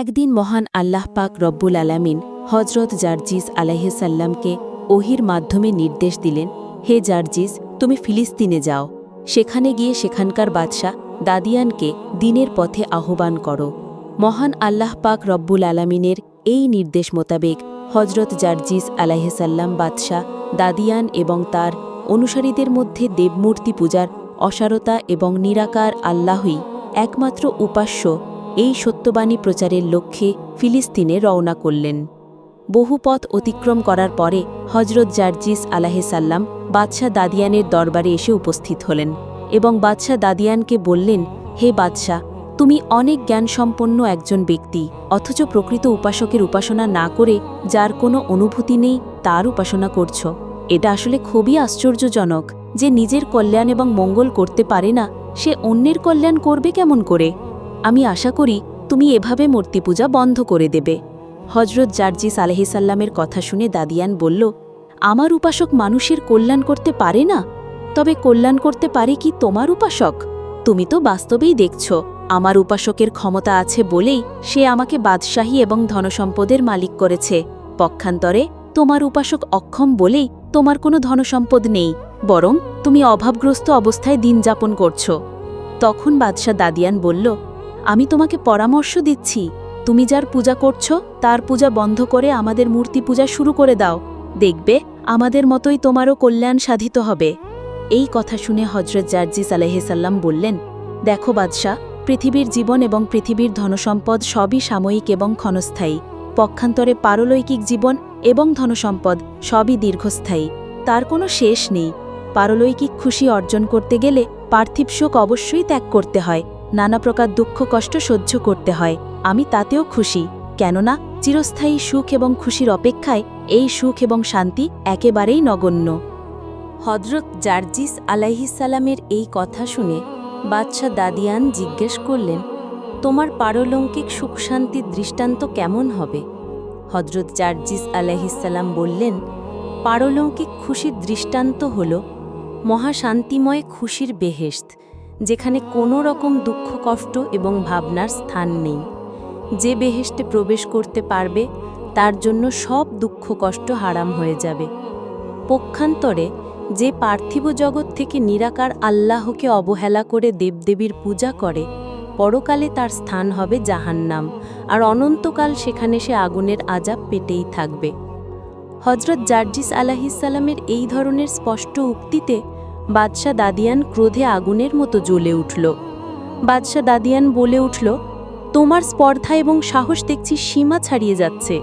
একদিন মহান আল্লাহ পাক রব্বুল আলামিন হজরত জার্জিস আলাইসাল্লামকে ওহির মাধ্যমে নির্দেশ দিলেন, হে জার্জিস, তুমি ফিলিস্তিনে যাও। সেখানে গিয়ে সেখানকার বাদশাহ দাদিয়ানকে দিনের পথে আহ্বান করো। মহান আল্লাহ পাক রব্বুল আলামিনের এই নির্দেশ মোতাবেক হজরত জার্জিস আলাইসাল্লাম বাদশাহ দাদিয়ান এবং তার অনুসারীদের মধ্যে দেবমূর্তি পূজার অসারতা এবং নিরাকার আল্লাহই একমাত্র উপাস্য এই সত্যবাণী প্রচারের লক্ষ্যে ফিলিস্তিনে রওনা করলেন। বহু পথ অতিক্রম করার পরে হজরত জার্জিস আলাহেসাল্লাম বাদশাহ দাদিয়ানের দরবারে এসে উপস্থিত হলেন এবং বাদশাহ দাদিয়ানকে বললেন, হে বাদশাহ, তুমি অনেক জ্ঞানসম্পন্ন একজন ব্যক্তি, অথচ প্রকৃত উপাসকের উপাসনা না করে যার কোনো অনুভূতি নেই, তার উপাসনা করছ। এটা আসলে খুবই আশ্চর্যজনক যে নিজের কল্যাণ এবং মঙ্গল করতে পারে না, সে অন্যের কল্যাণ করবে কেমন করে? আমি আশা করি তুমি এভাবে মূর্তি পূজা বন্ধ করে দেবে। হজরত জার্জিস আলহিসাল্লামের কথা শুনে দাদিয়ান বলল, আমার উপাসক মানুষের কল্যাণ করতে পারে না? তবে কল্যাণ করতে পারে কি তোমার উপাসক? তুমি তো বাস্তবেই দেখছ, আমার উপাসকের ক্ষমতা আছে বলেই সে আমাকে বাদশাহী এবং ধনসম্পদের মালিক করেছে। পক্ষান্তরে তোমার উপাসক অক্ষম বলেই তোমার কোনো ধনসম্পদ নেই, বরং তুমি অভাবগ্রস্ত অবস্থায় দিন যাপন করছ। তখন বাদশাহ দাদিয়ান বলল আমি তোমাকে পরামর্শ দিচ্ছি, তুমি যার পূজা করছ, তার পূজা বন্ধ করে আমাদের মূর্তি পূজা শুরু করে দাও। দেখবে, আমাদের মতোই তোমারও কল্যাণ সাধিত হবে। এই কথা শুনে হজরত জার্জিস আলহিসাল্লাম বললেন, দেখো বাদশাহ, পৃথিবীর জীবন এবং পৃথিবীর ধনসম্পদ সবই সাময়িক এবং ক্ষণস্থায়ী। পক্ষান্তরে পারলৌকিক জীবন এবং ধনসম্পদ সবই দীর্ঘস্থায়ী। তার কোনো শেষ নেই। পারলৌকিক খুশি অর্জন করতে গেলে পার্থিব শোক অবশ্যই ত্যাগ করতে হয়। নানা প্রকার দুঃখ, কষ্ট সহ্য করতে হয়। আমি তাতেও খুশি, কেননা চিরস্থায়ী সুখ এবং খুশির অপেক্ষায় এই সুখ এবং শান্তি একেবারেই নগণ্য। হজরত জার্জিস আলাইহিসালামের এই কথা শুনে বাদশাহ দাদিয়ান জিজ্ঞেস করলেন, তোমার পারলৌকিক সুখ শান্তির দৃষ্টান্ত কেমন হবে? হজরত জার্জিস আলাইহিসাল্লাম বললেন, পারলৌকিক খুশির দৃষ্টান্ত হল মহাশান্তিময় খুশির বেহেশত। যেখানে কোনো রকম দুঃখ, কষ্ট এবং ভাবনার স্থান নেই। যে বেহেস্টে প্রবেশ করতে পারবে, তার জন্য সব দুঃখ, কষ্ট হারাম হয়ে যাবে। পক্ষান্তরে যে পার্থিব জগৎ থেকে নিরাকার আল্লাহকে অবহেলা করে দেবদেবীর পূজা করে, পরকালে তার স্থান হবে জাহান্নাম, আর অনন্তকাল সেখানে সে আগুনের আজাব পেটেই থাকবে। হজরত জার্জিস আলাহিসাল্লামের এই ধরনের স্পষ্ট উক্তিতে বাদশাহ দাদিয়ান ক্রোধে আগুনের মতো জ্বলে উঠল। বাদশাহ দাদিয়ান বলে উঠল, তোমার স্পর্ধা এবং সাহস দেখছি সীমা ছাড়িয়ে যাচ্ছে।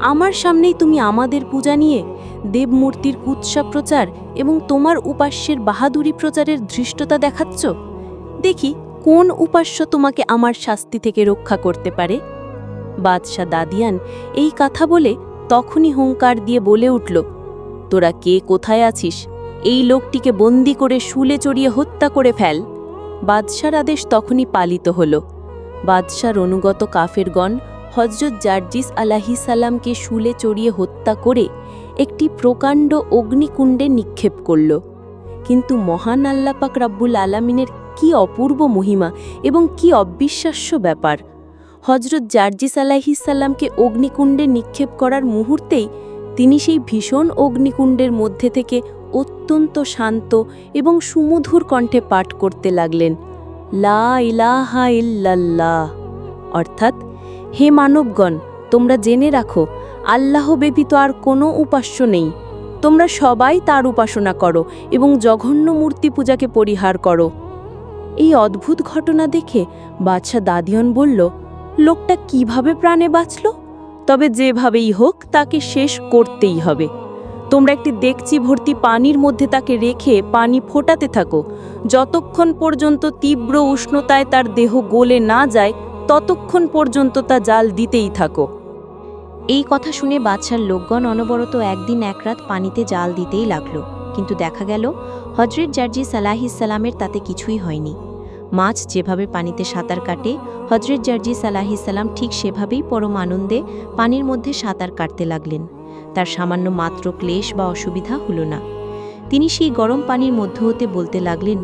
আমার সামনেই তুমি আমাদের পূজা নিয়ে দেবমূর্তির কুৎসা প্রচার এবং তোমার উপাস্যের বাহাদুরি প্রচারের ধৃষ্টতা দেখাচ্ছ? দেখি, কোন উপাস্য তোমাকে আমার শাস্তি থেকে রক্ষা করতে পারে? বাদশাহ দাদিয়ান এই কথা বলে তখনই হুঙ্কার দিয়ে বলে উঠল, তোরা কে? কোথায় আছিস? এই লোকটিকে বন্দি করে শুলে চড়িয়ে হত্যা করে ফেল। বাদশার আদেশ তখনই পালিত হল। বাদশার অনুগত কাফেরগণ হজরত জার্জিস আলাহিসাল্লামকে শুলে চড়িয়ে হত্যা করে একটি প্রকাণ্ড অগ্নিকুণ্ডে নিক্ষেপ করল। কিন্তু মহান আল্লাপাক রাব্বুল আলামিনের কি অপূর্ব মহিমা এবং কি অবিশ্বাস্য ব্যাপার। হজরত জার্জিস আলাহিসাল্লামকে অগ্নিকুণ্ডে নিক্ষেপ করার মুহূর্তেই তিনি সেই ভীষণ অগ্নিকুণ্ডের মধ্যে থেকে অত্যন্ত শান্ত এবং সুমধুর কণ্ঠে পাঠ করতে লাগলেন, লা ইলাহা ইল্লাল্লাহ। অর্থাৎ, হে মানবগণ, তোমরা জেনে রাখো, আল্লাহ ব্যতীত আর কোনো উপাস্য নেই। তোমরা সবাই তার উপাসনা করো এবং জঘন্য মূর্তি পূজাকে পরিহার করো। এই অদ্ভুত ঘটনা দেখে বাদশাহ দাদিয়ন বলল, লোকটা কীভাবে প্রাণে বাঁচল? তবে যেভাবেই হোক, তাকে শেষ করতেই হবে। তোমরা একটি দেখচি ভর্তি পানির মধ্যে তাকে রেখে পানি ফোটাতে থাকো। যতক্ষণ পর্যন্ত তীব্র উষ্ণতায় তার দেহ গলে না যায়, ততক্ষণ পর্যন্ত তা জাল দিতেই থাকো। এই কথা শুনে বাদশার লোকগণ অনবরত একদিন এক রাত পানিতে জাল দিতেই লাগল। কিন্তু দেখা গেল হজরত জার্জি সালাহিসাল্লামের তাতে কিছুই হয়নি। মাছ যেভাবে পানিতে সাঁতার কাটে হজরত জার্জি সালাহিসাল্লাম ঠিক সেভাবেই পরম আনন্দে পানির মধ্যে সাঁতার কাটতে লাগলেন। তার সামান্য মাত্র ক্লেশ বা অসুবিধা হলো না। তিনি সেই গরম পানির মধ্য হতে বলতে লাগলেন,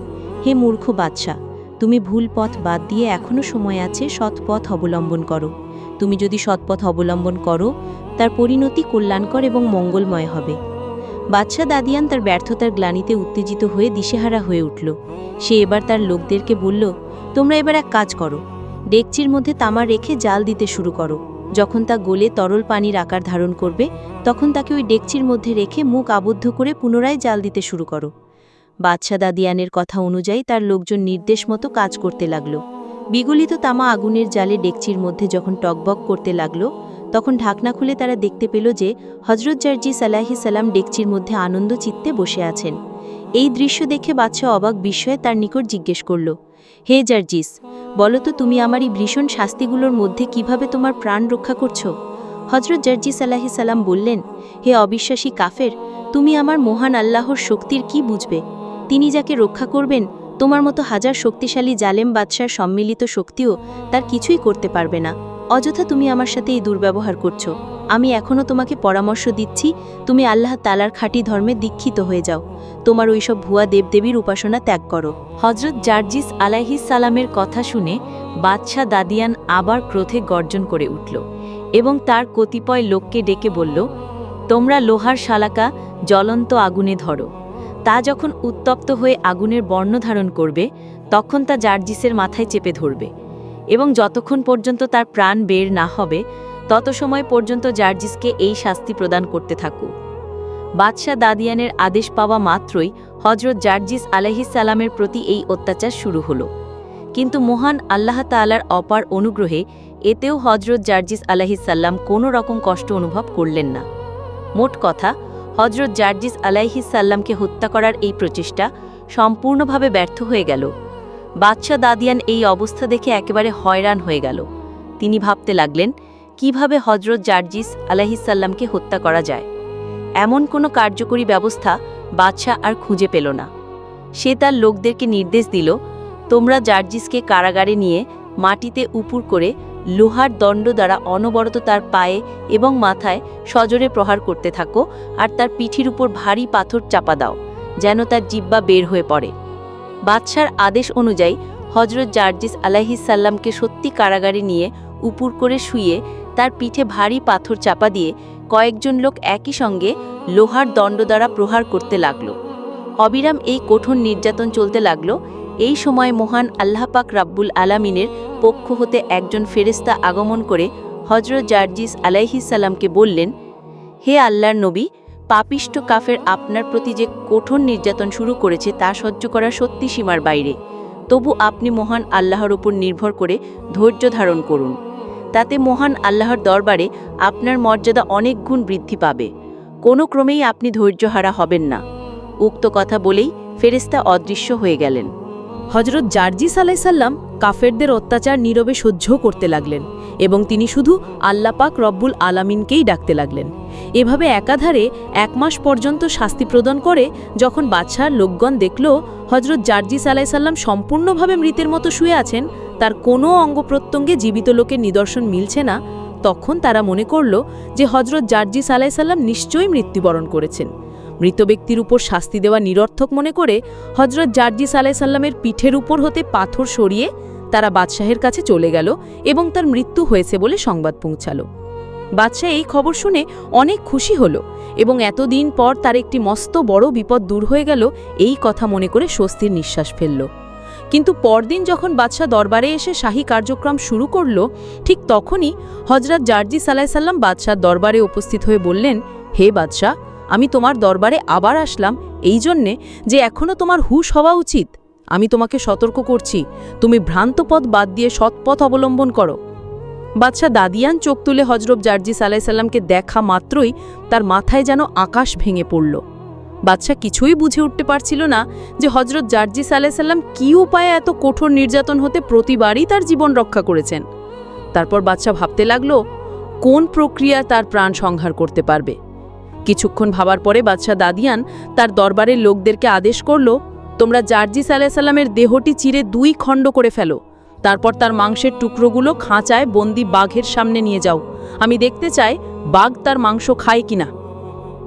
হে মূর্খ বাদশাহ তুমি ভুল পথ বাদ দিয়ে এখনও সময় আছে সৎ পথ অবলম্বন করো। তুমি যদি সৎপথ অবলম্বন করো, তার পরিণতি কল্যাণকর এবং মঙ্গলময় হবে। বাদশাহ দাদিয়ান তার ব্যর্থতার গ্লানিতে উত্তেজিত হয়ে দিশেহারা হয়ে উঠল। সে এবার তার লোকদেরকে বলল, তোমরা এবার এক কাজ করো। ডেকচির মধ্যে তামা রেখে জাল দিতে শুরু করো। যখন তা গলে তরল পানির আকার ধারণ করবে, তখন তাকে ওই ডেকচির মধ্যে রেখে মুখ আবদ্ধ করে পুনরায় জাল দিতে শুরু করো। বাদশাহ দাদিয়ানের কথা অনুযায়ী তার লোকজন নির্দেশ মতো কাজ করতে লাগল। বিগলিত তামা আগুনের জালে ডেকচির মধ্যে যখন টকবক করতে লাগল, তখন ঢাকনা খুলে তারা দেখতে পেল যে হজরত জার্জি সালাহি সালাম ডেকচির মধ্যে আনন্দ চিত্তে বসে আছেন। এই দৃশ্য দেখে বাদশাহ অবাক বিস্ময়ে তার নিকট জিজ্ঞেস করল হে জার্জিস বলো তো তুমি আমার এই ভীষণ শাস্তিগুলোর মধ্যে কীভাবে তোমার প্রাণ রক্ষা করছ? হজরত জার্জিস সালাহি সালাম বললেন, হে অবিশ্বাসী কাফের, তুমি আমার মহান আল্লাহর শক্তির কি বুঝবে? তিনি যাকে রক্ষা করবেন, তোমার মতো হাজার শক্তিশালী জালেম বাদশার সম্মিলিত শক্তিও তার কিছুই করতে পারবে না। অযথা তুমি আমার সাথে এই দুর্ব্যবহার করছ। আমি এখনও তোমাকে পরামর্শ দিচ্ছি, তুমি আল্লাহ তালার খাঁটি ধর্মে দীক্ষিত হয়ে যাও। তোমার ওইসব ভুয়া দেবদেবীর উপাসনা ত্যাগ করো। হজরত জার্জিস আলাইহিস সালামের কথা শুনে বাদশাহ দাদিয়ান আবার ক্রোধে গর্জন করে উঠল এবং তার কতিপয় লোককে ডেকে বলল, তোমরা লোহার শালাকা জ্বলন্ত আগুনে ধরো। তা যখন উত্তপ্ত হয়ে আগুনের বর্ণ ধারণ করবে, তখন তা জার্জিসের মাথায় চেপে ধরবে এবং যতক্ষণ পর্যন্ত তার প্রাণ বের না হবে তত সময় পর্যন্ত জার্জিসকে এই শাস্তি প্রদান করতে থাকু। বাদশাহ দাদিয়ানের আদেশ পাওয়া মাত্রই হজরত জার্জিস আলাহিসাল্লামের প্রতি এই অত্যাচার শুরু হলো। কিন্তু মহান আল্লাহ তাআলার অপার অনুগ্রহে এতেও হজরত জার্জিস আলাহিসাল্লাম কোনো রকম কষ্ট অনুভব করলেন না। মোট কথা হজরত জার্জিস আলাইহিসাল্লামকে হত্যা করার এই প্রচেষ্টা সম্পূর্ণভাবে ব্যর্থ হয়ে গেল। বাদশাহ দাদিয়ান এই অবস্থা দেখে একেবারে হয়রান হয়ে গেল। তিনি ভাবতে লাগলেন কীভাবে হজরত জার্জিস আলাহিসাল্লামকে হত্যা করা যায়? এমন কোনো কার্যকরী ব্যবস্থা বাদশাহ আর খুঁজে পেল না। সে তার লোকদেরকে নির্দেশ দিল, তোমরা জার্জিসকে কারাগারে নিয়ে মাটিতে উপুর করে লোহার দণ্ড দ্বারা অনবরত তার পায়ে এবং মাথায় সজোরে প্রহার করতে থাকো আর তার পিঠির উপর ভারী পাথর চাপা দাও, যেন তার জিব্বা বের হয়ে পড়ে। বাদশার আদেশ অনুযায়ী হজরত জার্জিস আলাহিসাল্লামকে সত্যি কারাগারে নিয়ে উপুর করে শুয়ে তার পিঠে ভারী পাথর চাপা দিয়ে কয়েকজন লোক একই সঙ্গে লোহার দণ্ড দ্বারা প্রহার করতে লাগল। অবিরাম এই কঠোর নির্যাতন চলতে লাগল। এই সময় মহান আল্লাহপাক রাব্বুল আলামিনের পক্ষ হতে একজন ফেরেস্তা আগমন করে হজরত জার্জিস আলাইহিসাল্লামকে বললেন, হে আল্লাহর নবী, পাপিষ্ট কাফের আপনার প্রতি যে কঠোর নির্যাতন শুরু করেছে তা সহ্য করা সত্যি সীমার বাইরে। তবু আপনি মহান আল্লাহর উপর নির্ভর করে ধৈর্য ধারণ করুন। তাতে মহান আল্লাহর দরবারে আপনার মর্যাদা অনেক গুণ বৃদ্ধি পাবে। কোনো ক্রমেই আপনি ধৈর্যহারা হবেন না। উক্ত কথা বলেই ফেরেস্তা অদৃশ্য হয়ে গেলেন। হজরত জার্জিস আলাইসাল্লাম কাফেরদের অত্যাচার নীরবে সহ্য করতে লাগলেন এবং তিনি শুধু আল্লাপাক রব্বুল আলামিনকেই ডাকতে লাগলেন। এভাবে একাধারে এক মাস পর্যন্ত শাস্তি প্রদান করে যখন বাদশার লোকগণ দেখল হজরত জার্জিস আলাইসাল্লাম সম্পূর্ণভাবে মৃতের মতো শুয়ে আছেন তার কোনো অঙ্গ প্রত্যঙ্গে জীবিত লোকের নিদর্শন মিলছে না, তখন তারা মনে করল যে হজরত জার্জিস আলাইসাল্লাম নিশ্চয়ই মৃত্যুবরণ করেছেন। মৃত ব্যক্তির উপর শাস্তি দেওয়া নিরর্থক মনে করে হজরত জার্জিস আলাইসাল্লামের পিঠের উপর হতে পাথর সরিয়ে তারা বাদশাহের কাছে চলে গেল এবং তার মৃত্যু হয়েছে বলে সংবাদ পৌঁছালো। বাদশাহ এই খবর শুনে অনেক খুশি হল এবং এতদিন পর তার একটি মস্ত বড় বিপদ দূর হয়ে গেল, এই কথা মনে করে স্বস্তির নিঃশ্বাস ফেলল। কিন্তু পরদিন যখন বাদশাহ দরবারে এসে শাহী কার্যক্রম শুরু করল, ঠিক তখনই হজরত জার্জিস আলাইসাল্লাম বাদশাহ দরবারে উপস্থিত হয়ে বললেন, হে বাদশাহ, আমি তোমার দরবারে আবার আসলাম, এই জন্যে যে এখনও তোমার হুশ হওয়া উচিত। আমি তোমাকে সতর্ক করছি, তুমি ভ্রান্ত পথ বাদ দিয়ে সৎপথ অবলম্বন করো। বাদশাহ দাদিয়ান চোখ তুলে হজরত জার্জিস আলাইসাল্লামকে দেখা মাত্রই তার মাথায় যেন আকাশ ভেঙে পড়ল। বাদশাহ কিছুই বুঝে উঠতে পারছিল না যে হজরত জার্জিস আলাইসাল্লাম কী উপায়ে এত কঠোর নির্যাতন হতে প্রতিবারই তার জীবন রক্ষা করেছেন। তারপর বাদশাহ ভাবতে লাগল, কোন প্রক্রিয়া তার প্রাণ সংহার করতে পারবে? কিছুক্ষণ ভাবার পরে বাদশাহ দাদিয়ান তার দরবারের লোকদেরকে আদেশ করল, তোমরা জার্জিস আলাইসাল্লামের দেহটি চিরে দুই খণ্ড করে ফেলো। তারপর তার মাংসের টুকরোগুলো খাঁচায় বন্দি বাঘের সামনে নিয়ে যাও। আমি দেখতে চাই বাঘ তার মাংস খায় কিনা।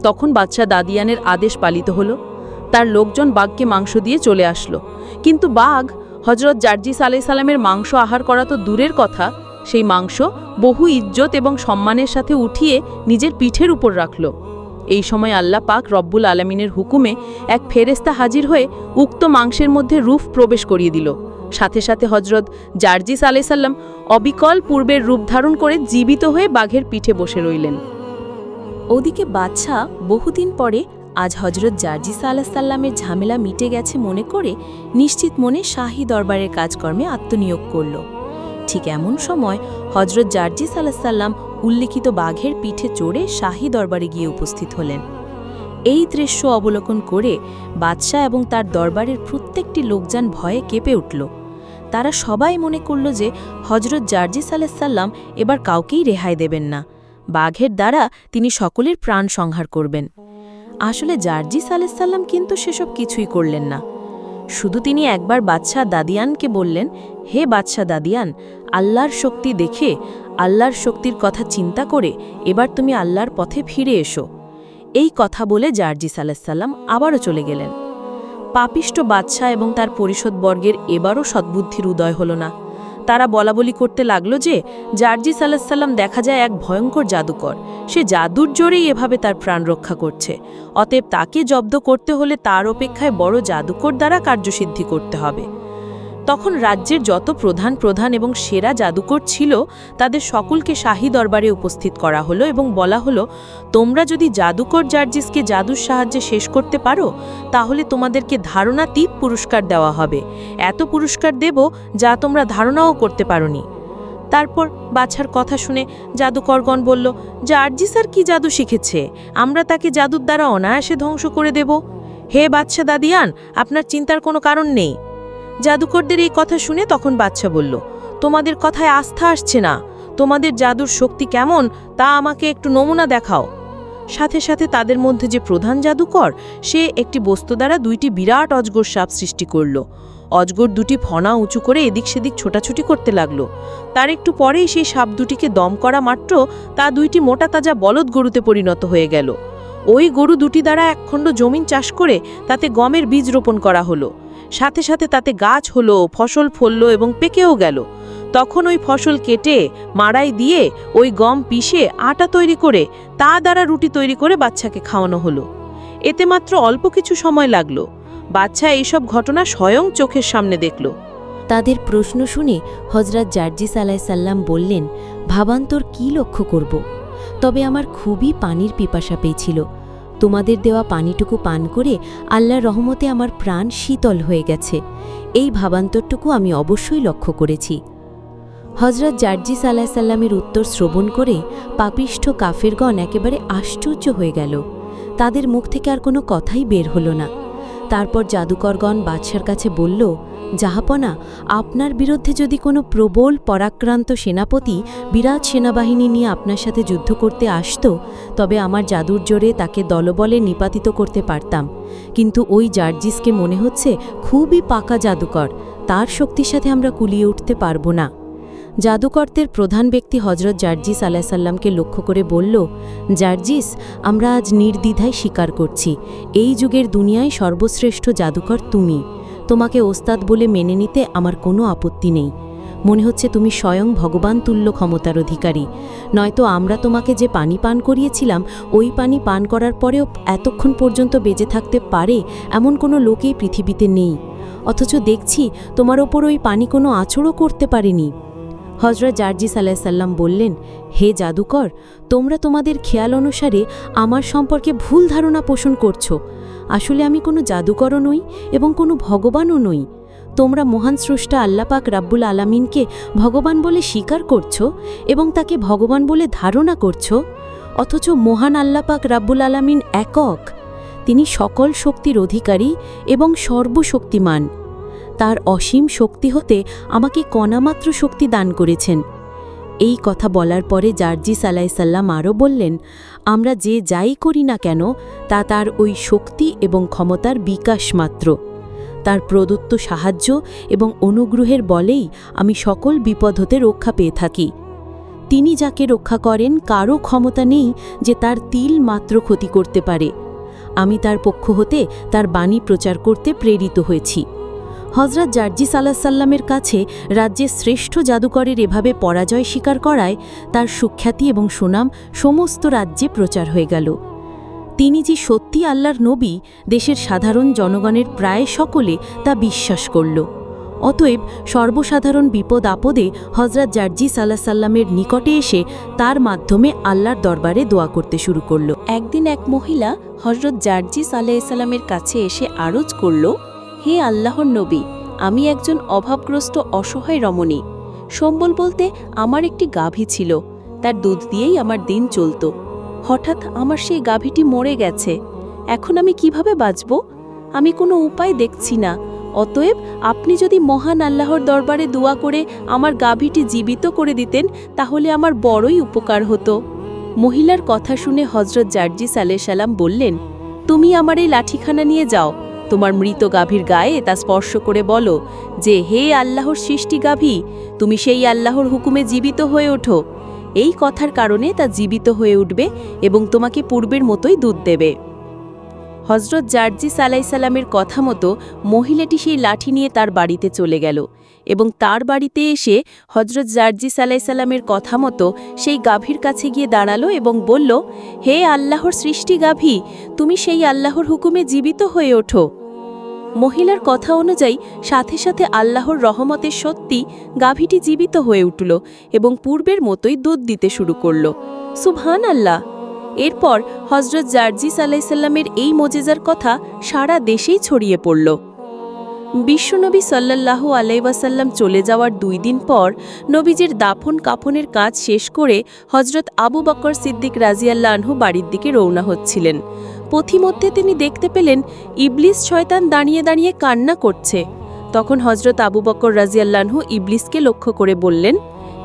তখন বাচ্চা দাদিয়ানের আদেশ পালিত হলো। তার লোকজন বাঘকে মাংস দিয়ে চলে আসলো। কিন্তু বাঘ হজরত জার্জিস আলাইসাল্লামের মাংস আহার করা তো দূরের কথা, সেই মাংস বহু ইজ্জত এবং সম্মানের সাথে উঠিয়ে নিজের পিঠের উপর রাখল। এই সময় আল্লাহ পাক রব্বুল আলমিনের হুকুমে এক ফেরেস্তা হাজির হয়ে উক্ত মাংসের মধ্যে রূপ প্রবেশ করিয়ে দিল। সাথে সাথে হজরত জার্জিস আলাইসাল্লাম অবিকল পূর্বের রূপ ধারণ করে জীবিত হয়ে বাঘের পিঠে বসে রইলেন। ওদিকে বাদশাহ বহুদিন পরে আজ হজরত জার্জিসা আলাহিসাল্লামের ঝামেলা মিটে গেছে মনে করে নিশ্চিত মনে শাহী দরবারের কাজকর্মে আত্মনিয়োগ করল। ঠিক এমন সময় হজরত জার্জিস আলাহিসাল্লাম উল্লিখিত বাঘের পিঠে চড়ে শাহী দরবারে গিয়ে উপস্থিত হলেন। এই দৃশ্য অবলোকন করে বাদশাহ এবং তার দরবারের প্রত্যেকটি লোকজন ভয়ে কেঁপে উঠল। তারা সবাই মনে করল যে হজরত জার্জিস আলাহিসাল্লাম এবার কাউকেই রেহাই দেবেন না। বাঘের দ্বারা তিনি সকলের প্রাণ সংহার করবেন। আসলে জার্জিস আলাইসাল্লাম কিন্তু সেসব কিছুই করলেন না। শুধু তিনি একবার বাদশাহ দাদিয়ানকে বললেন, হে বাদশাহ দাদিয়ান, আল্লাহর শক্তি দেখে, আল্লাহর শক্তির কথা চিন্তা করে এবার তুমি আল্লাহর পথে ফিরে এসো। এই কথা বলে জার্জিস আলাইসাল্লাম আবারও চলে গেলেন। পাপিষ্ট বাদশাহ এবং তার পরিষদবর্গের এবারও সদ্বুদ্ধির উদয় হল না। তারা বলাবলি করতে লাগল যে জার্জি সাল্লাম দেখা যায় এক ভয়ঙ্কর জাদুকর। সে জাদুর জোরেই এভাবে তার প্রাণ রক্ষা করছে। অতএব তাকে জব্দ করতে হলে তার অপেক্ষায় বড় জাদুকর দ্বারা কার্যসিদ্ধি করতে হবে। তখন রাজ্যের যত প্রধান প্রধান এবং সেরা জাদুকর ছিল, তাদের সকলকে শাহী দরবারে উপস্থিত করা হলো এবং বলা হলো, তোমরা যদি জাদুকর জার্জিসকে জাদুর সাহায্যে শেষ করতে পারো, তাহলে তোমাদেরকে ধারণাতীত পুরস্কার দেওয়া হবে। এত পুরস্কার দেব যা তোমরা ধারণাও করতে পারোনি। তারপর বাছার কথা শুনে জাদুকরগণ বলল, জার্জিস আর কি জাদু শিখেছে? আমরা তাকে জাদুর দ্বারা অনায়াসে ধ্বংস করে দেব। হে বাচ্চা দাদিয়ান, আপনার চিন্তার কোনো কারণ নেই। জাদুকরদের এই কথা শুনে তখন বাচ্চা বলল, তোমাদের কথায় আস্থা আসছে না। তোমাদের জাদুর শক্তি কেমন, তা আমাকে একটু নমুনা দেখাও। সাথে সাথে তাদের মধ্যে যে প্রধান জাদুকর, সে একটি বস্তু দ্বারা দুইটি বিরাট অজগর সাপ সৃষ্টি করল। অজগর দুটি ফনা উঁচু করে এদিক সেদিক ছোটাছুটি করতে লাগল। তার একটু পরেই সেই সাপ দুটিকে দম করা মাত্র তা দুইটি মোটা তাজা বলদ গরুতে পরিণত হয়ে গেল। ওই গরু দুটি দ্বারা একখণ্ড জমিন চাষ করে তাতে গমের বীজ রোপণ করা হলো। সাথে সাথে তাতে গাছ হলো, ফসল ফলল এবং পেকেও গেল। তখন ওই ফসল কেটে, মাড়াই দিয়ে ওই গম পিষে আটা তৈরি করে, তা দ্বারা রুটি তৈরি করে বাচ্চাকে খাওয়ানো হলো। এতে মাত্র অল্প কিছু সময় লাগল। বাচ্চা এইসব ঘটনা স্বয়ং চোখের সামনে দেখল। তাদের প্রশ্ন শুনে হজরত জার্জিস আলাইসাল্লাম বললেন, ভাবান্তর কি লক্ষ্য করব? তবে আমার খুবই পানির পিপাসা পেয়েছিল। তোমাদের দেওয়া পানিটুকু পান করে আল্লাহর রহমতে আমার প্রাণ শীতল হয়ে গেছে। এই ভাবান্তরটুকু আমি অবশ্যই লক্ষ্য করেছি। হজরত জার্জিস আলাহিসাল্লামের উত্তর শ্রবণ করে পাপিষ্ঠ কাফেরগণ একেবারে আশ্চর্য হয়ে গেল। তাদের মুখ থেকে আর কোনো কথাই বের হলো না। তারপর জাদুকরগণ বাদশার কাছে বলল জাহাপনা আপনার বিরুদ্ধে যদি কোনো প্রবল পরাক্রান্ত সেনাপতি বিরাট সেনাবাহিনী নিয়ে আপনার সাথে যুদ্ধ করতে আসতো, তবে আমার জাদুর জোরে তাকে দলবলে নিপাতিত করতে পারতাম। কিন্তু ওই জার্জিসকে মনে হচ্ছে খুবই পাকা জাদুকর, তার শক্তির সাথে আমরা কুলিয়ে উঠতে পারব না। জাদুকর্তের প্রধান ব্যক্তি হজরত জার্জিস আলাহিসাল্লামকে লক্ষ্য করে বলল, জার্জিস, আমরা আজ নির্দ্বিধায় স্বীকার করছি। এই যুগের দুনিয়ায় সর্বশ্রেষ্ঠ জাদুকর তুমি। তোমাকে ওস্তাদ বলে মেনে নিতে আমার কোনো আপত্তি নেই। মনে হচ্ছে তুমি স্বয়ং ভগবান তুল্য ক্ষমতার অধিকারী। নয়তো আমরা তোমাকে যে পানি পান করিয়েছিলাম, ওই পানি পান করার পরেও এতক্ষণ পর্যন্ত বেঁচে থাকতে পারে এমন কোনো লোকেই পৃথিবীতে নেই। অথচ দেখছি তোমার ওপর ওই পানি কোনো আচরও করতে পারেনি। হজরত জার্জিস আলাহিসাল্লাম বললেন, হে জাদুকর, তোমরা তোমাদের খেয়াল অনুসারে আমার সম্পর্কে ভুল ধারণা পোষণ করছ। আসলে আমি কোনো জাদুকরও নই এবং কোনো ভগবানও নই। তোমরা মহান স্রষ্টা আল্লাপাক রাব্বুল আলামিনকে ভগবান বলে স্বীকার করছ এবং তাকে ভগবান বলে ধারণা করছ? অথচ মহান আল্লাপাক রাব্বুল আলামিন একক। তিনি সকল শক্তির অধিকারী এবং সর্বশক্তিমান। তার অসীম শক্তি হতে আমাকে কণামাত্র শক্তি দান করেছেন। এই কথা বলার পরে জার্জিস আলাইসাল্লাম আরও বললেন, আমরা যে যাই করি না কেন, তা তার ওই শক্তি এবং ক্ষমতার বিকাশ মাত্র। তার প্রদত্ত সাহায্য এবং অনুগ্রহের বলেই আমি সকল বিপদ হতে রক্ষা পেয়ে থাকি। তিনি যাকে রক্ষা করেন, কারও ক্ষমতা নেই যে তার তিল মাত্র ক্ষতি করতে পারে। আমি তার পক্ষ হতে তার বাণী প্রচার করতে প্রেরিত হয়েছি। হজরত জার্জিস আলাহিসাল্লামের কাছে রাজ্যের শ্রেষ্ঠ জাদুকরের এভাবে পরাজয় স্বীকার করায় তার সুখ্যাতি এবং সুনাম সমস্ত রাজ্যে প্রচার হয়ে গেল। তিনি যে সত্যি আল্লাহর নবী, দেশের সাধারণ জনগণের প্রায় সকলে তা বিশ্বাস করল। অতএব সর্বসাধারণ বিপদ আপদে হজরত জার্জিস আল্লাহ সাল্লামের নিকটে এসে তার মাধ্যমে আল্লাহর দরবারে দোয়া করতে শুরু করল। একদিন এক মহিলা হজরত জার্জিস আলাইসাল্লামের কাছে এসে আরজ করল হে আল্লাহর নবী, আমি একজন অভাবগ্রস্ত অসহায় রমণী। সম্বল বলতে আমার একটি গাভী ছিল, তার দুধ দিয়েই আমার দিন চলত। হঠাৎ আমার সেই গাভীটি মরে গেছে। এখন আমি কীভাবে বাঁচব? আমি কোনো উপায় দেখছি না। অতএব আপনি যদি মহান আল্লাহর দরবারে দোয়া করে আমার গাভীটি জীবিত করে দিতেন, তাহলে আমার বড়ই উপকার হতো। মহিলার কথা শুনে হজরত জার্জিস আলে সালাম বললেন, তুমি আমার এই লাঠিখানা নিয়ে যাও তোমার মৃত গাভীর গায়ে তা স্পর্শ করে বলো যে, হে আল্লাহর সৃষ্টি গাভী, তুমি সেই আল্লাহর হুকুমে জীবিত হয়ে ওঠো। এই কথার কারণে তা জীবিত হয়ে উঠবে এবং তোমাকে পূর্বের মতোই দুধ দেবে। হজরত জার্জিস আলাইসাল্লামের কথা মতো মহিলাটি সেই লাঠি নিয়ে তার বাড়িতে চলে গেল এবং তার বাড়িতে এসে হজরত জার্জিস আলাইসাল্লামের কথা মতো সেই গাভীর কাছে গিয়ে দাঁড়াল এবং বলল, হে আল্লাহর সৃষ্টি গাভী, তুমি সেই আল্লাহর হুকুমে জীবিত হয়ে ওঠো। মহিলার কথা অনুযায়ী সাথে সাথে আল্লাহর রহমতের সত্যি গাভীটি জীবিত হয়ে উঠল এবং পূর্বের মতোই দুধ দিতে শুরু করল। সুবহান আল্লাহ এরপর হজরত জার্জিস আলাইসাল্লামের এই মজেজার কথা সারা দেশেই ছড়িয়ে পড়ল। বিশ্বনবী সাল্লাল্লাহু আলাইসাল্লাম চলে যাওয়ার দুই দিন পর নবীজির দাফন কাফনের কাজ শেষ করে হজরত আবু বকর সিদ্দিক রাজিয়াল্লাহু বাড়ির দিকে রওনা হচ্ছিলেন। পথিমধ্যে তিনি দেখতে পেলেন, ইবলিস শয়তান দাঁড়িয়ে দাঁড়িয়ে কান্না করছে। তখন হজরত আবু বকর রাজিয়াল্লাহু ইবলিসকে লক্ষ্য করে বললেন,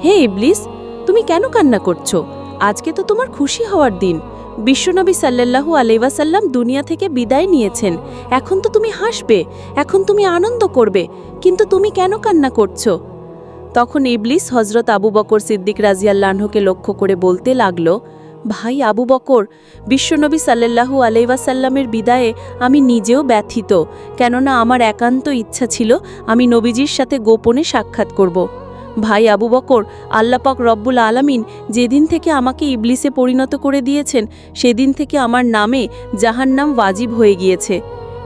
হে ইবলিস, তুমি কেন কান্না করছ? আজকে তো তোমার খুশি হওয়ার দিন। বিশ্বনবী সাল্লাল্লাহু আলাইসাল্লাম দুনিয়া থেকে বিদায় নিয়েছেন। এখন তো তুমি হাসবে, এখন তুমি আনন্দ করবে, কিন্তু তুমি কেন কান্না করছ? তখন ইবলিস হজরত আবু বকর সিদ্দিক রাজিয়াল্লাহকে লক্ষ্য করে বলতে লাগল, ভাই আবু বকর, বিশ্বনবী সাল্লাল্লাহু আলাইসাল্লামের বিদায়ে আমি নিজেও ব্যথিত। কেননা আমার একান্ত ইচ্ছা ছিল আমি নবীজির সাথে গোপনে সাক্ষাৎ করব। ভাই আবু বকর, আল্লাপাক রব্বুল আলামিন যেদিন থেকে আমাকে ইবলিসে পরিণত করে দিয়েছেন, সেদিন থেকে আমার নামে জাহান্নাম ওয়াজিব হয়ে গিয়েছে।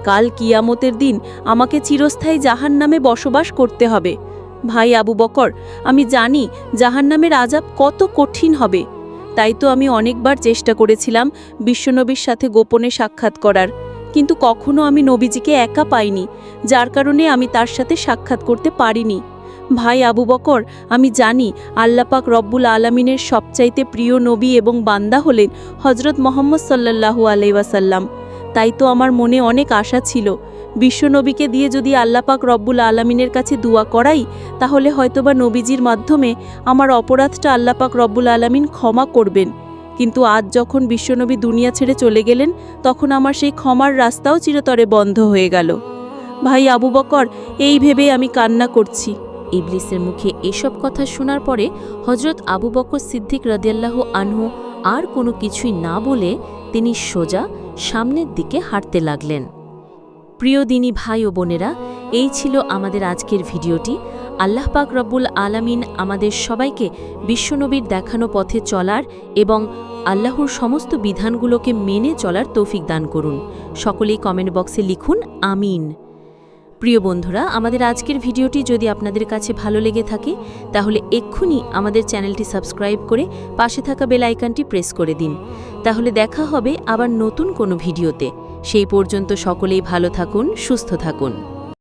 কাল কিয়ামতের দিন আমাকে চিরস্থায়ী জাহান্নামে বসবাস করতে হবে। ভাই আবু বকর, আমি জানি জাহান্নামের আজাব কত কঠিন হবে। তাই তো আমি অনেকবার চেষ্টা করেছিলাম বিশ্বনবীর সাথে গোপনে সাক্ষাৎ করার। কিন্তু কখনো আমি নবীজিকে একা পাইনি, যার কারণে আমি তার সাথে সাক্ষাৎ করতে পারিনি। ভাই আবু বকর, আমি জানি আল্লাপাক রব্বুল আলমিনের সবচাইতে প্রিয় নবী এবং বান্দা হলেন হজরত মোহাম্মদ সাল্লাল্লাহু আলাইসাল্লাম তাই তো আমার মনে অনেক আশা ছিল। বিশ্বনবীকে দিয়ে যদি আল্লাপাক রব্বুল আলমিনের কাছে দোয়া করাই, তাহলে হয়তোবা নবীজির মাধ্যমে আমার অপরাধটা আল্লাপাক রব্বুল আলমিন ক্ষমা করবেন। কিন্তু আজ যখন বিশ্বনবী দুনিয়া ছেড়ে চলে গেলেন, তখন আমার সেই ক্ষমার রাস্তাও চিরতরে বন্ধ হয়ে গেল। ভাই আবু বকর, এই ভেবে আমি কান্না করছি। ইবলিসের মুখে এসব কথা শোনার পরে হজরত আবু বকর সিদ্দিক রদিয়াল্লাহ আনহু আর কোনো কিছুই না বলে তিনি সোজা সামনের দিকে হাঁটতে লাগলেন। প্রিয় দিনী ভাই ও বোনেরা, এই ছিল আমাদের আজকের ভিডিওটি। আল্লাহ পাক রব্বুল আলামিন আমাদের সবাইকে বিশ্বনবীর দেখানো পথে চলার এবং আল্লাহর সমস্ত বিধানগুলোকে মেনে চলার তৌফিক দান করুন। সকলেই কমেন্ট বক্সে লিখুন, আমিন। প্রিয় বন্ধুরা, আমাদের আজকের ভিডিওটি যদি আপনাদের কাছে ভালো লেগে থাকে, তাহলে এক্ষুনি আমাদের চ্যানেলটি সাবস্ক্রাইব করে পাশে থাকা বেল আইকনটি প্রেস করে দিন। তাহলে দেখা হবে আবার নতুন কোনো ভিডিওতে। সেই পর্যন্ত সকলেই ভালো থাকুন, সুস্থ থাকুন।